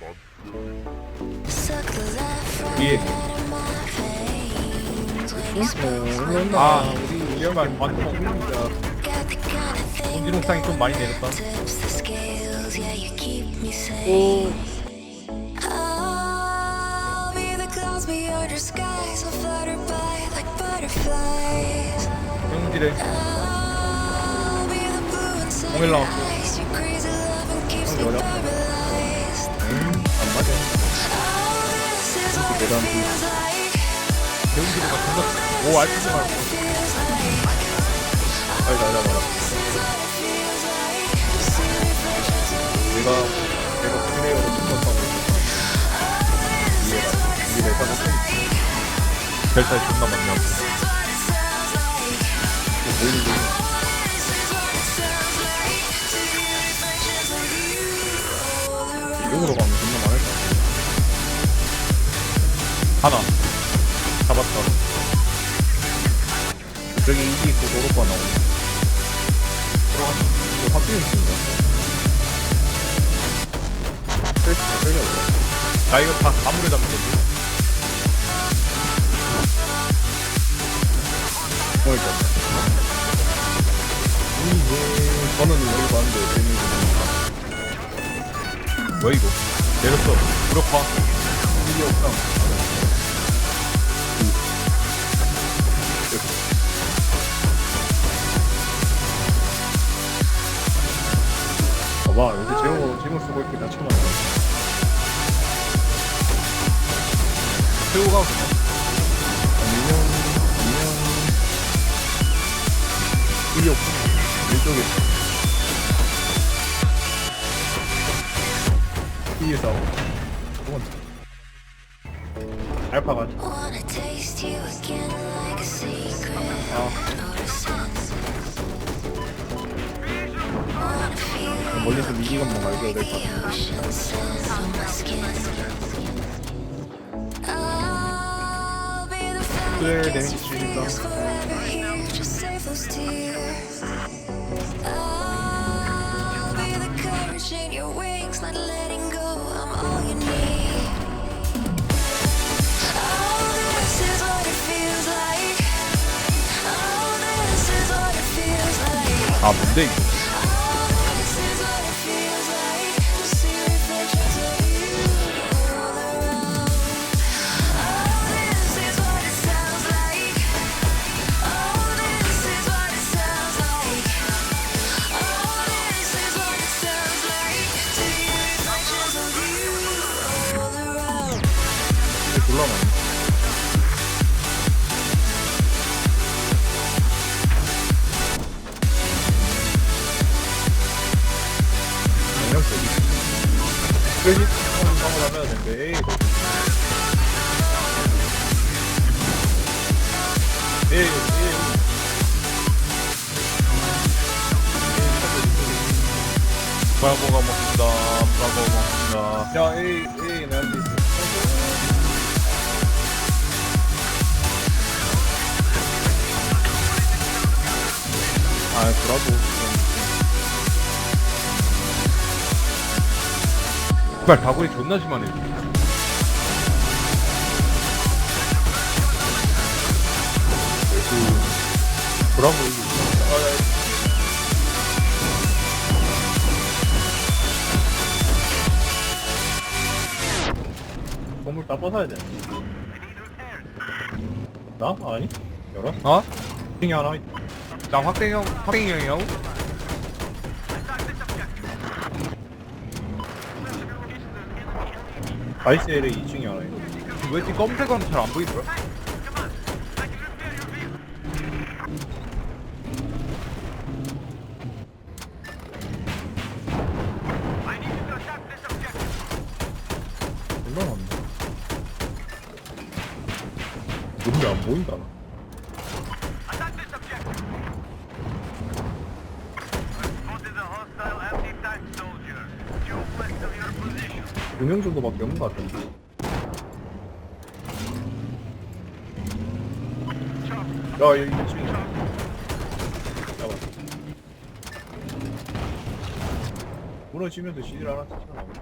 위에 어, 아 우리 위험한 완전 먹습니다 온지롱상이 좀 많이 내렸다 오, inside 공일 나왔고 me 어려 feels like. 영지래가 존나 오 알지 말고 reflections of you. 내가 내가 플레이어로 생각하고 이해가 이해 내가 못해 별탈 존나 많이 하고 all around. 이쪽으로 가면 하나. 잡았다. 저기 이기 있고 도로가 나오네. 이거 확실히 있습니다. 나 이거 다 가물에 잡는 거지 뭘 잡냐 이게 저는 여기 봤는데 재미있는 뭐야 이거? 내렸어. 무력화. 이게 없다 제목 쓰고 있게 다. 쳐놨네. 새우가 그냥 안녕 안녕 뒤에 싸우고 두 번째. 알파가 멀리서 미니건만 갈겨야 될 것 the 같은데 ocean sands on my skin. I'll be the fire 그래, that 데미지 gets you 줄인다. feels forever here. Just save 한번 하면 되는데 에이 에이 에이 브라보가 먹힌다 브라보가 먹힌다 야 에이 에이 나한테 있어 아 브라보 정말 다구리 존나 심하네 그 아, 야, 건물 다 벗어야 돼. 나? 아니? 열어? 어? 핑이 하나 있다. 나 확대형, 확대형이라고? 바이스엘에 2층이 하나 있어. 왜 지금 검색하면 잘 안 보이더라? 올라갔네. 근데 안 보인다. 나. 두명 정도밖에 없는 것 같은데. 야, 여기 2층. 잡아. 무너지면서 하나 튀어나와.